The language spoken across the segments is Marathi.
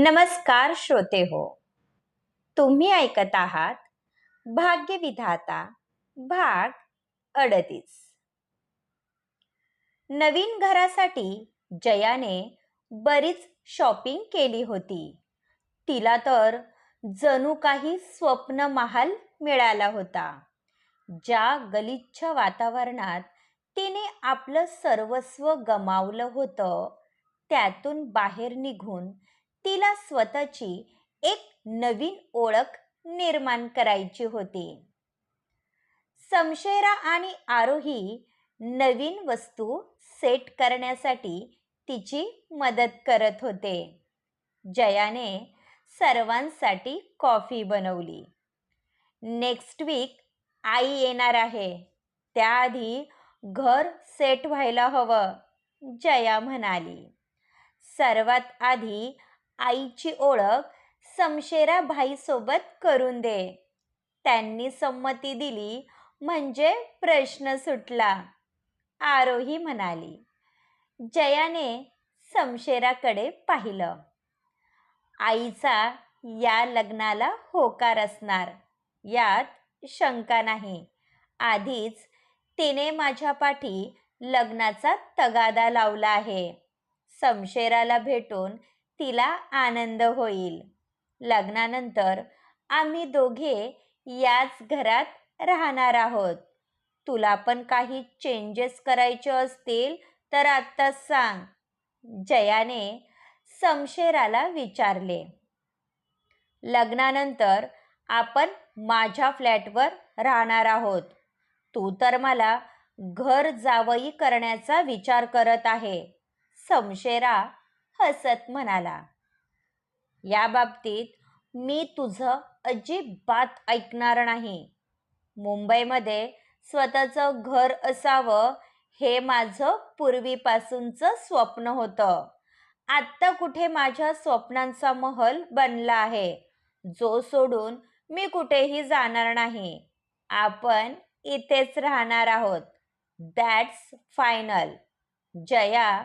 नमस्कार श्रोते हो. तुम्ही ऐकत आहात भाग्यविधाता भाग अडतीस. नवीन घरासाठी जयाने बरीच शॉपिंग केली होती. तिला तर जणू काही स्वप्न महाल मिळाला होता. ज्या गलिच्छ वातावरणात तिने आपलं सर्वस्व गमावलं होतं त्यातून बाहेर निघून तिला स्वतःची एक नवीन ओळख निर्माण करायची होती. समशेरा आणि आरोही नवीन वस्तू सेट करण्यासाठी तिची मदत करत होते. जयाने सर्वांसाठी कॉफी बनवली. नेक्स्ट वीक आई येणार आहे. त्याआधी घर सेट व्हायला हवं जया म्हणाली. सर्वात आधी आईची ओळख समशेरा भाईसोबत करून दे. त्यांनी संमती दिली म्हणजे प्रश्न सुटला. आरोही म्हणाली जयाने समशेराकडे पाहिलं. आईचा या लग्नाला होकार असणार यात शंका नाही. आधीच तिने माझ्या पाठी लग्नाचा तगादा लावला आहे. समशेराला भेटून तिला आनंद होईल. लग्नानंतर आम्ही दोघे याच घरात राहणार आहोत. तुला पण काही चेंजेस करायचे असतील तर आत्ताच सांग. जयाने समशेराला विचारले. लग्नानंतर आपण माझ्या फ्लॅटवर राहणार आहोत. तू तर मला घर जावई करण्याचा विचार करत आहे. समशेरा हसत म्हणाला. या बाबतीत मी तुझं अजिबात ऐकणार नाही. मुंबईमध्ये स्वतःचं घर असावं हे माझं पूर्वीपासूनचं स्वप्न होतं. आत्ता कुठे माझ्या स्वप्नांचा महल बनला आहे जो सोडून मी कुठेही जाणार नाही. आपण इथेच राहणार आहोत. दॅट्स फायनल जया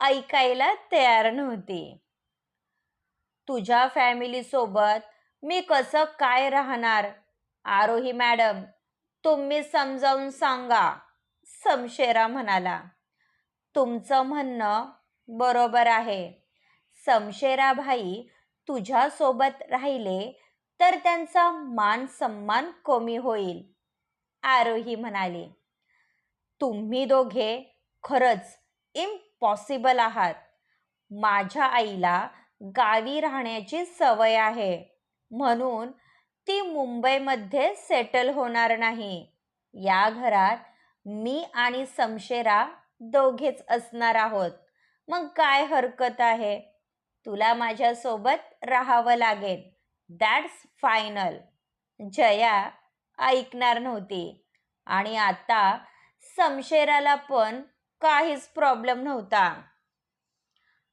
ऐकायला तयार नव्हती. तुझ्या फॅमिलीसोबत मी कसं काय राहणार? आरोही मॅडम तुम्ही समजावून सांगा समशेरा म्हणाला. तुमचं म्हणणं बरोबर आहे. समशेरा भाई तुझ्यासोबत राहिले तर त्यांचा मान सन्मान कमी होईल आरोही म्हणाले. तुम्ही दोघे खरंच पॉसिबल आहात. माझ्या आईला गावी राहण्याची सवय आहे. म्हणून ती मुंबईमध्ये सेटल होणार नाही. या घरात मी आणि समशेरा दोघेच असणार आहोत. मग काय हरकत आहे? तुला माझ्यासोबत राहावं लागेल. दॅट्स फायनल जया ऐकणार नव्हती. आणि आता समशेराला पण काहीच प्रॉब्लेम नव्हता.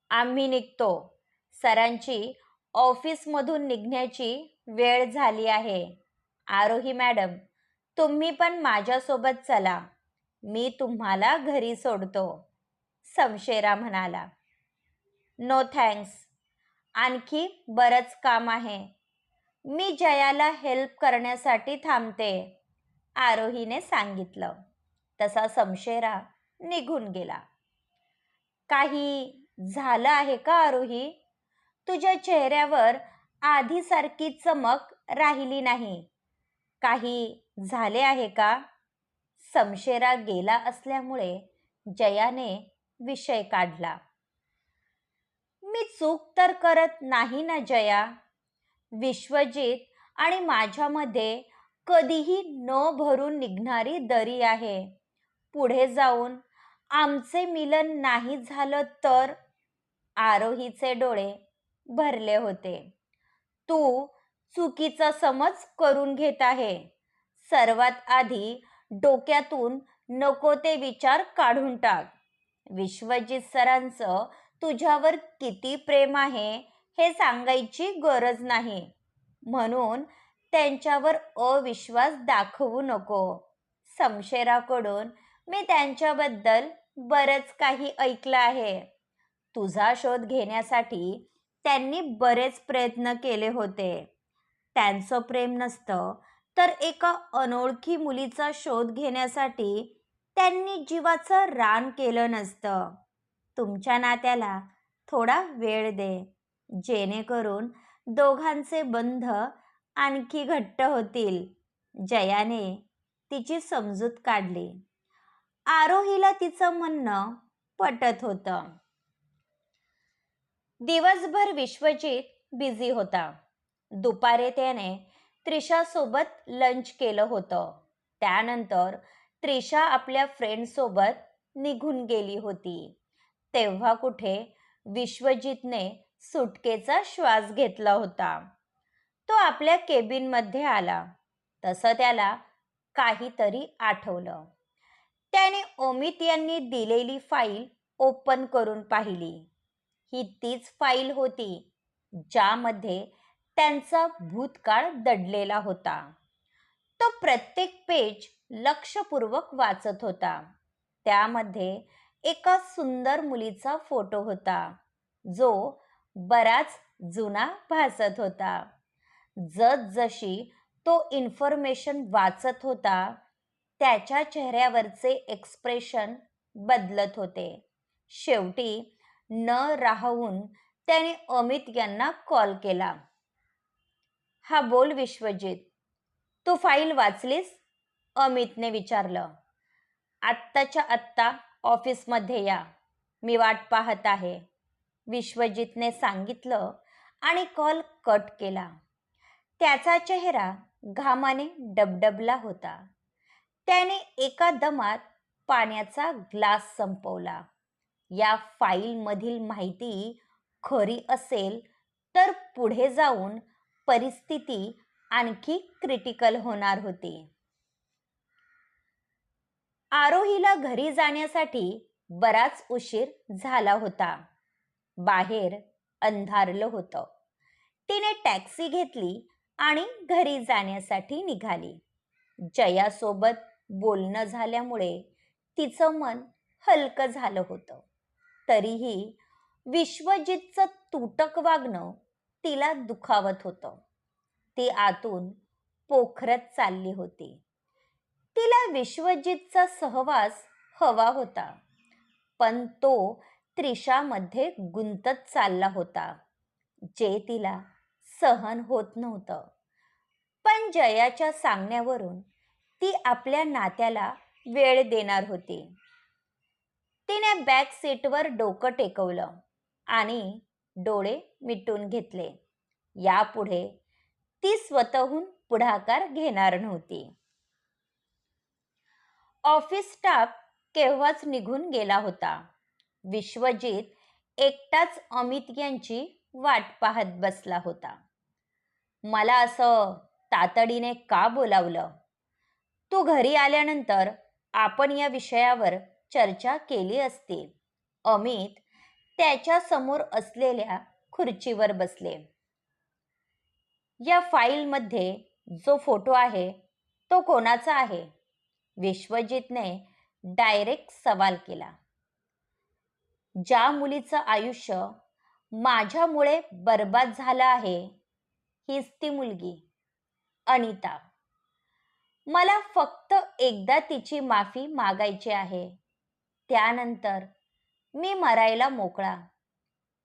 आम्ही निघतो. सरांची ऑफिसमधून निघण्याची वेळ झाली आहे. आरोही मॅडम तुम्ही पण माझ्यासोबत चला. मी तुम्हाला घरी सोडतो. समशेरा म्हणाला. नो थँक्स आणखी बरंच काम आहे. मी जयाला हेल्प करण्यासाठी थांबते आरोहीने सांगितलं. तसा समशेरा निघून गेला. काही झालं आहे का आरोही? तुझ्या चेहऱ्यावर आधीसारखी चमक राहिली नाही. काही झाले आहे का? समशेरा गेला असल्यामुळे जयाने विषय काढला. मी चूक तर करत नाही ना जया. विश्वजित आणि माझ्यामध्ये कधीही न भरून निघणारी दरी आहे. पुढे जाऊन आमचे मिलन नाही झालं तर आरोहीचे डोळे भरले होते. तू चुकीचा समज करून घेत आहे. सर्वात आधी डोक्यातून नको ते विचार काढून टाक. विश्वजित सरांचं तुझ्यावर किती प्रेम आहे हे सांगायची गरज नाही. म्हणून त्यांच्यावर अविश्वास दाखवू नको. समशेराकडून मी त्यांच्याबद्दल बरंच काही ऐकलं आहे. तुझा शोध घेण्यासाठी त्यांनी बरेच प्रयत्न केले होते. त्यांचं प्रेम नसतं तर एका अनोळखी मुलीचा शोध घेण्यासाठी त्यांनी जीवाचं रान केलं नसतं. तुमच्या नात्याला थोडा वेळ दे जेणेकरून दोघांचे बंध आणखी घट्ट होतील. जयाने तिची समजूत काढली. आरोहीला तिचं म्हणणं पटत होतं. दिवसभर विश्वजित बिझी होता. दुपारे त्याने त्रिशासोबत लंच केलं होतं. त्यानंतर त्रिशा आपल्या फ्रेंडसोबत निघून गेली होती. तेव्हा कुठे विश्वजितने सुटकेचा श्वास घेतला होता. तो आपल्या केबिनमध्ये आला. तसं त्याला काहीतरी आठवलं. त्याने ओमित यांनी दिलेली फाईल ओपन करून पाहिली. ही तीच फाईल होती ज्यामध्ये त्यांचा भूतकाळ दडलेला होता. तो प्रत्येक पेज लक्षपूर्वक वाचत होता. त्यामध्ये एका सुंदर मुलीचा फोटो होता जो बराच जुना भासत होता. जसजशी तो इन्फॉर्मेशन वाचत होता त्याच्या चेहऱ्यावरचे एक्सप्रेशन बदलत होते. शेवटी न राहून त्याने अमित यांना कॉल केला. हा बोल विश्वजित. तू फाईल वाचलीस? अमितने विचारलं. आत्ताच्या आत्ता ऑफिसमध्ये या. मी वाट पाहत आहे. विश्वजितने सांगितलं आणि कॉल कट केला. त्याचा चेहरा घामाने डबडबला होता. त्याने एका दमात पाण्याचा ग्लास संपवला. या फाईलमधील माहिती खरी असेल तर पुढे जाऊन परिस्थिती आणखी क्रिटिकल होणार होती. आरोहीला घरी जाण्यासाठी बराच उशीर झाला होता. बाहेर अंधारलं होतं. तिने टॅक्सी घेतली आणि घरी जाण्यासाठी निघाली. जयासोबत बोलणं झाल्यामुळे तिचं मन हलकं झालं होतं. तरीही विश्वजितचं तुटक वागणं तिला दुखावत होतं. ती आतून पोखरत चालली होती. तिला विश्वजितचा सहवास हवा होता पण तो त्रिशामध्ये गुंतत चालला होता जे तिला सहन होत नव्हतं. पण जयाच्या सांगण्यावरून ती आपल्या नात्याला वेळ देणार होती. तिने बॅक सीटवर डोकं टेकवलं आणि डोळे मिटून घेतले. यापुढे ती स्वतःहून पुढाकार घेणार नव्हती. ऑफिस स्टाफ केव्हाच निघून गेला होता? विश्वजित एकटाच अमित यांची वाट पाहत बसला होता. मला असं तातडीने का बोलावलं? तू घरी आल्यानंतर आपण या विषयावर चर्चा केली असती. अमित त्याच्यासमोर असलेल्या खुर्चीवर बसले. या फाईलमध्ये जो फोटो आहे तो कोणाचा आहे? विश्वजितने डायरेक्ट सवाल केला. ज्या मुलीचं आयुष्य माझ्यामुळे बर्बाद झालं आहे हीच ती मुलगी अनिता. मला फक्त एकदा तिची माफी मागायची आहे. त्यानंतर मी मरायला मोकळा.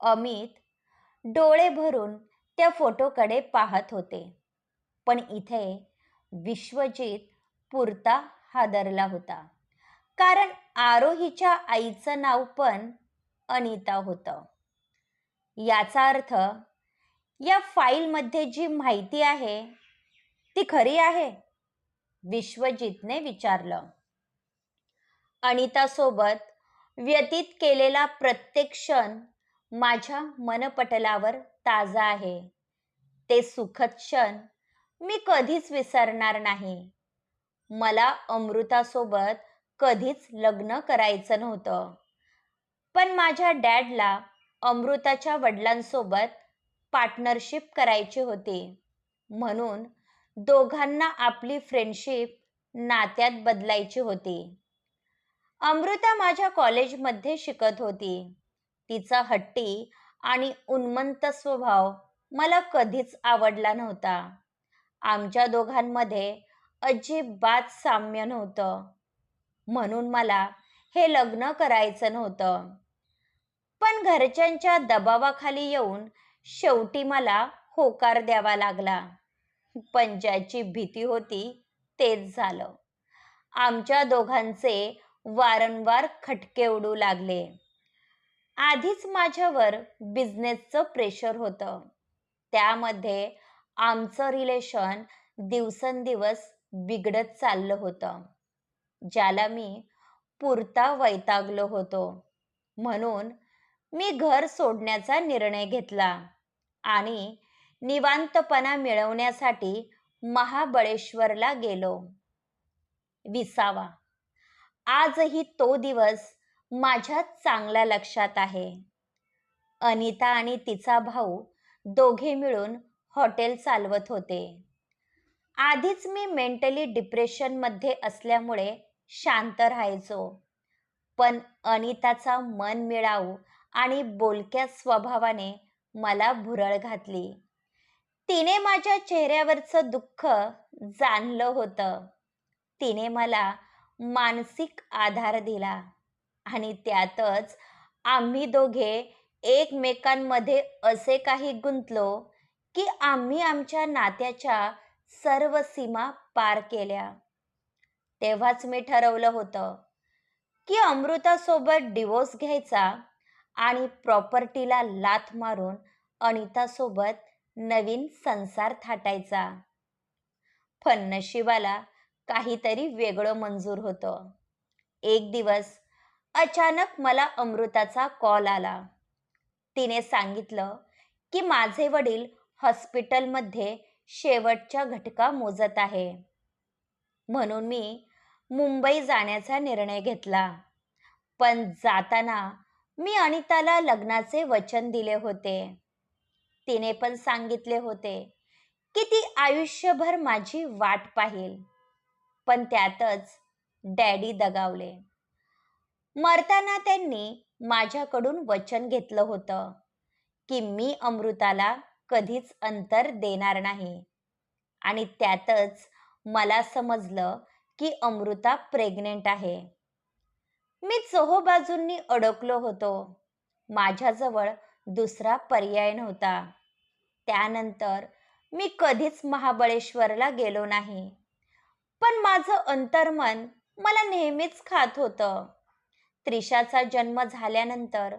अमित डोळे भरून त्या फोटोकडे पाहत होते. पण इथे विश्वजित पुरता हादरला होता. कारण आरोहीच्या आईचं नाव पण अनिता होतं. याचा अर्थ या फाईलमध्ये जी माहिती आहे ती खरी आहे? विश्वजितने विचारलं. अनितासोबत व्यतीत केलेला प्रत्येक क्षण माझ्या मनपटलावर ताजा आहे. ते सुखद क्षण मी कधीच विसरणार नाही. मला अमृतासोबत कधीच लग्न करायचं नव्हतं. पण माझ्या डॅडला अमृताच्या वडिलांसोबत पार्टनरशिप करायची होती. म्हणून दोघांना आपली फ्रेंडशिप नात्यात बदलायची होती. अमृता माझ्या कॉलेजमध्ये शिकत होती. तिचा हट्टी आणि उन्मंत स्वभाव मला कधीच आवडला नव्हता. आमच्या दोघांमध्ये अजिबात साम्य नव्हतं. म्हणून मला हे लग्न करायचं नव्हतं. पण घरच्यांच्या दबावाखाली येऊन शेवटी मला होकार द्यावा लागला. पण ज्याची भीती होती तेच झालं. आमच्या दोघांचे वारंवार खटके उडू लागले. आधीच माझ्यावर बिझनेसचं प्रेशर होतं. त्यामध्ये आमचं रिलेशन दिवसेंदिवस बिघडत चाललं होतं. ज्याला मी पुरता वैतागलो होतो. म्हणून मी घर सोडण्याचा निर्णय घेतला आणि निवांतपणा मिळवण्यासाठी महाबळेश्वरला गेलो. विसावा. आजही तो दिवस माझ्या चांगल्या लक्षात आहे. अनिता आणि तिचा भाऊ दोघे मिळून हॉटेल चालवत होते. आधीच मी मेंटली डिप्रेशनमध्ये असल्यामुळे शांत राहायचो. पण अनिताचा मन मिळावू आणि बोलक्या स्वभावाने मला भुरळ घातली. तिने माझ्या चेहऱ्यावरचं दुःख जाणलं होतं. तिने मला मानसिक आधार दिला आणि त्यातच आम्ही दोघे एकमेकांमध्ये असे काही गुंतलो की आम्ही आमच्या नात्याच्या सर्व सीमा पार केल्या. तेव्हाच मी ठरवलं होतं की अमृतासोबत डिवोर्स घ्यायचा आणि प्रॉपर्टीला लाथ मारून अनितासोबत नवीन संसार थाटायचा. फन्नशिवाला काहीतरी वेगळं मंजूर होतं. एक दिवस अचानक मला अमृताचा कॉल आला. तिने सांगितलं की माझे वडील हॉस्पिटलमध्ये शेवटच्या घटका मोजत आहे. म्हणून मी मुंबई जाण्याचा निर्णय घेतला. पण जाताना मी अनिताला लग्नाचे वचन दिले होते. तिने पण सांगितले होते की ती आयुष्यभर माझी वाट पाहिल. पण त्यातच डॅडी दगावले. मरताना त्यांनी माझ्याकडून वचन घेतलं होतं की मी अमृताला कधीच अंतर देणार नाही. आणि त्यातच मला समजलं की अमृता प्रेग्नेंट आहे. मी चोहोबाजूंनी अडकलो होतो. माझ्याजवळ दुसरा पर्याय नव्हता. त्यानंतर मी कधीच महाबळेश्वरला गेलो नाही. पण माझं अंतर्मन मला नेहमीच खात होतं. त्रिशाचा जन्म झाल्यानंतर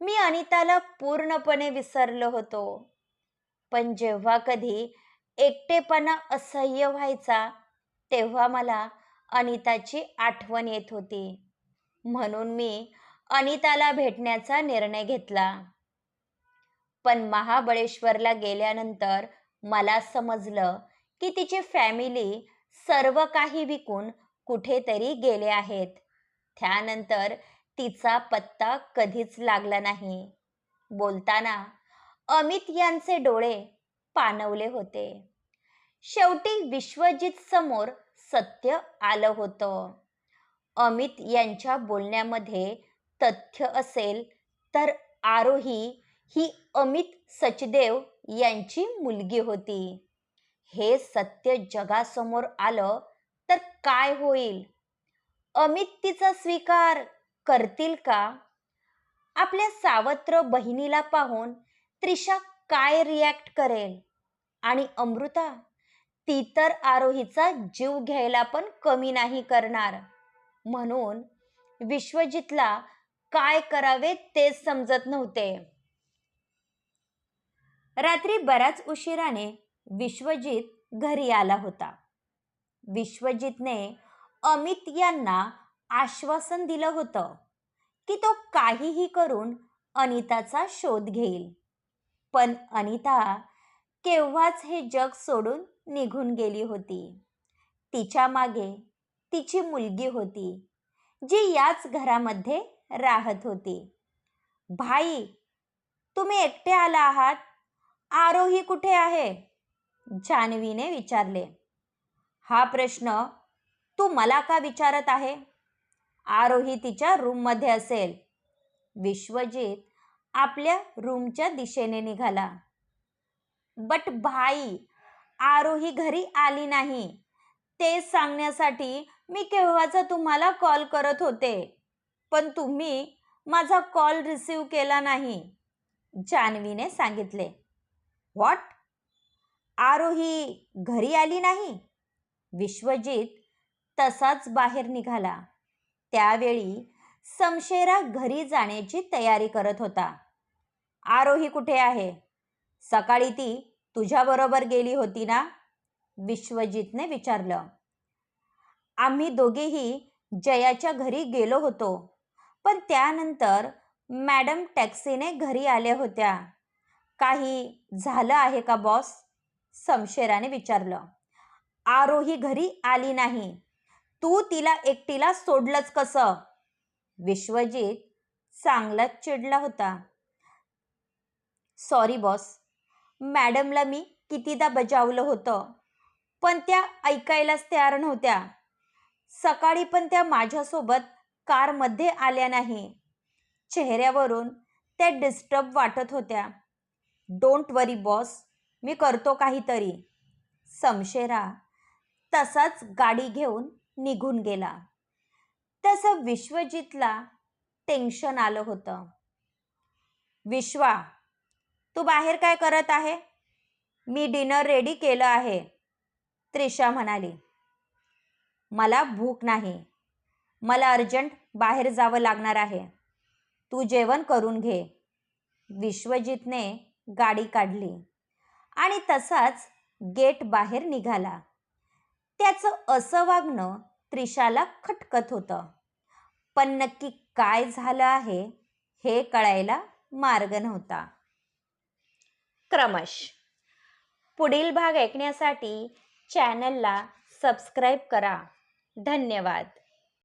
मी अनिताला पूर्णपणे विसरलो होतो. पण जेव्हा कधी एकटेपणा असह्य व्हायचा तेव्हा मला अनिताची आठवण येत होती. म्हणून मी अनिताला भेटण्याचा निर्णय घेतला. पण महाबळेश्वरला गेल्यानंतर मला समजलं की तिची फॅमिली सर्व काही विकून कुठेतरी गेले आहेत. त्यानंतर तिचा पत्ता कधीच लागला नाही. बोलताना अमित यांचे डोळे पाणवले होते. शेवटी विश्वजित समोर सत्य आलं होतं. अमित यांच्या बोलण्यामध्ये तथ्य असेल तर आरोही ही अमित सचदेव यांची मुलगी होती. हे सत्य जगासमोर आलं तर काय होईल? अमित तिचा स्वीकार करतील का? आपल्या सावत्र बहिणीला पाहून त्रिशा काय रिॲक्ट करेल? आणि अमृता ती तर आरोहीचा जीव घ्यायला पण कमी नाही करणार. म्हणून विश्वजितला काय करावे तेच समजत नव्हते. रात्री बऱ्याच उशिराने विश्वजित घरी आला होता. विश्वजितने अमित यांना आश्वासन दिलं होतं की तो काहीही करून अनिताचा शोध घेईल. पण अनिता केव्हाच हे जग सोडून निघून गेली होती. तिच्यामागे तिची मुलगी होती जी याच घरामध्ये राहत होती. भाई तुम्ही एकटे आला आहात? आरोही कुठे आहे? जान्हवीने विचारले. हा प्रश्न तू मला का विचारत आहे? आरोही तिच्या रूममध्ये असेल. विश्वजीत आपल्या रूमच्या दिशेने निघाला. बट भाई आरोही घरी आली नाही. ते सांगण्यासाठी मी केव्हाचा तुम्हाला कॉल करत होते. पण तुम्ही माझा कॉल रिसीव केला नाही जान्हवीने सांगितले. व्हॉट आरोही घरी आली नाही? विश्वजित तसाच बाहेर निघाला. त्यावेळी समशेरा घरी जाण्याची तयारी करत होता. आरोही कुठे आहे? सकाळी ती तुझ्याबरोबर गेली होती ना? विश्वजितने विचारलं. आम्ही दोघेही जयाच्या घरी गेलो होतो. पण त्यानंतर मॅडम टॅक्सीने घरी आल्या होत्या. काही झालं आहे का बॉस समशेराने विचारलं. आरोही घरी आली नाही. तू तिला एकटीला सोडलंच कसं? विश्वजित चांगलाच चिडला होता. सॉरी बॉस मॅडमला मी कितीदा बजावलं होतं पण त्या ऐकायलाच तयार नव्हत्या. सकाळी पण त्या माझ्यासोबत कारमध्ये आल्या नाही. चेहऱ्यावरून त्या डिस्टर्ब वाटत होत्या. डोंट वरी बॉस मी करतो काहीतरी. समशेरा तसाच गाडी घेऊन निघून गेला. तसं विश्वजितला टेन्शन आलं होतं. विश्वा तू बाहेर काय करत आहे? मी डिनर रेडी केलं आहे. त्रिशा म्हणाली. मला भूक नाही. मला अर्जंट बाहेर जावं लागणार आहे. तू जेवण करून घे. विश्वजितने गाडी काढली आणि तसाच गेट बाहेर निघाला. त्याचं असं वागणं त्रिशाला खटकत होतं. पण नक्की काय झालं आहे हे कळायला मार्ग नव्हता. क्रमश. पुढील भाग ऐकण्यासाठी चॅनलला सबस्क्राईब करा. धन्यवाद.